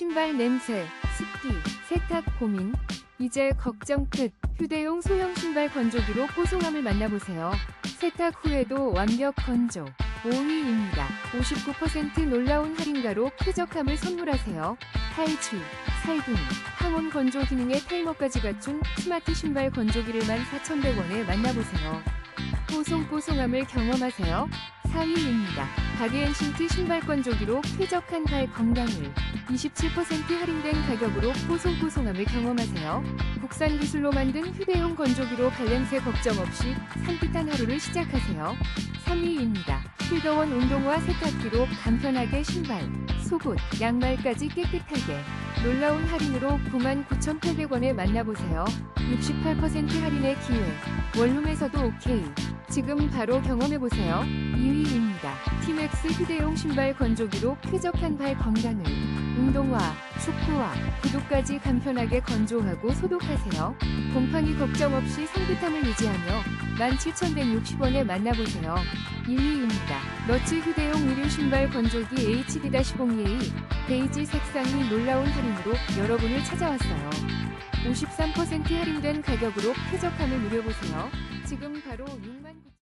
신발 냄새, 습기, 세탁 고민. 이제 걱정 끝. 휴대용 소형 신발 건조기로 뽀송함을 만나보세요. 세탁 후에도 완벽 건조. 5위입니다. 59% 놀라운 할인가로 쾌적함을 선물하세요. 탈취, 살균, 항온 건조 기능의 타이머까지 갖춘 스마트 신발 건조기를 14,100원에 만나보세요. 뽀송뽀송함을 경험하세요. 4위입니다. 바디앤신트 신발 건조기로 쾌적한 발 건강을 27% 할인된 가격으로 뽀송뽀송함을 경험하세요. 국산 기술로 만든 휴대용 건조기로 발냄새 걱정 없이 산뜻한 하루를 시작하세요. 3위입니다. 필더원 운동화 세탁기로 간편하게 신발, 속옷, 양말까지 깨끗하게 놀라운 할인으로 99,800원에 만나보세요. 68% 할인의 기회. 원룸에서도 오케이. 지금 바로 경험해보세요. 2위입니다. 티맥스 휴대용 신발 건조기로 쾌적한 발 건강을 운동화, 축구화, 구두까지 간편하게 건조하고 소독하세요. 곰팡이 걱정 없이 산뜻함을 유지하며 17,160원에 만나보세요. 1위입니다. 너츠 휴대용 의류 신발 건조기 HD-02A 베이지 색상이 놀라운 할인으로 여러분을 찾아왔어요. 53% 할인된 가격으로 쾌적함을 누려보세요. 지금 바로 6만